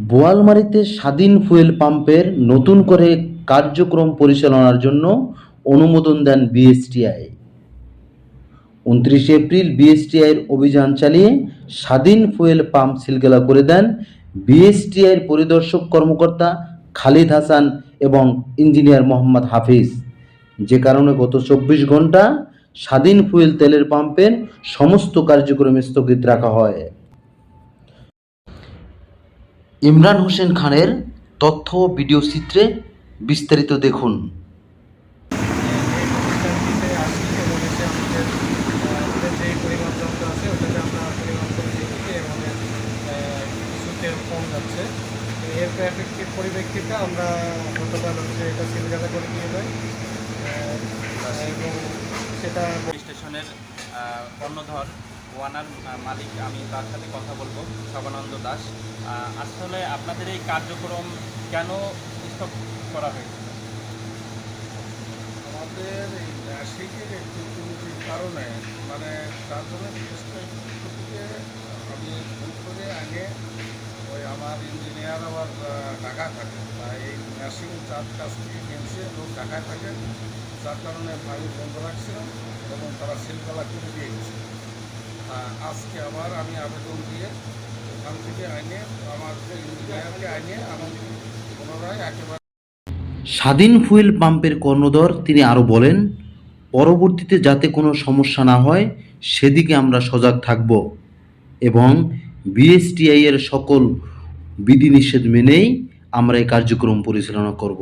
বোয়ালমারীতে স্বাধীন ফুয়েল পাম্পের নতুন করে কার্যক্রম পরিচালনার জন্য অনুমোদন দেন বিএসটিআই। উনত্রিশে এপ্রিল বিএসটিআইয়ের অভিযান চালিয়ে স্বাধীন ফুয়েল পাম্প সিলগালা করে দেন বিএসটিআইয়ের পরিদর্শক কর্মকর্তা খালিদ হাসান এবং ইঞ্জিনিয়ার মোহাম্মদ হাফিজ। যে কারণে গত চব্বিশ ঘণ্টা স্বাধীন ফুয়েল তেলের পাম্পের সমস্ত কার্যক্রম স্থগিত রাখা হয়। ইমরান হোসেন খানের তথ্য ও ভিডিও চিত্রে বিস্তারিত দেখুন। এর পরিপ্রেক্ষিতে আমরা গতকাল হচ্ছে এটা সিলগালা করে নিয়ে যাই এবং সেটা স্টেশনের কর্ণধর ওয়ানার মালিক। আমি তার সাথে কথা বলব শবানন্দ দাস। আসলে আপনাদের এই কার্যক্রম কেন স্টপ করা হয়েছে? আমাদের এই নাসিকের একটি ত্রুটির কারণে মানে তার জন্য আমি ভুল করে আগে ওই আমার ইঞ্জিনিয়ার আবার ঢাকায় থাকে বা এই নার্সিং চার কাছ থেকে কিনছে লোক ঢাকায় থাকে যার কারণে আমি বন্ধ রাখছিলাম এবং তারা শিল্পলা করে দিয়ে গেছে। আজকে আবার আমি আবেদন দিয়ে ওখান থেকে আইনে, আমার যে ইঞ্জিনিয়ারকে আইনে আমি পুনরায় একেবারে স্বাধীন ফুয়েল পাম্পের কর্ণধর তিনি আরও বলেন, পরবর্তীতে যাতে কোনো সমস্যা না হয়, সেদিকে আমরা সজাগ থাকব এবং বিএসটিআই এর সকল বিধিনিষেধ মেনেই আমরা এই কার্যক্রম পরিচালনা করব।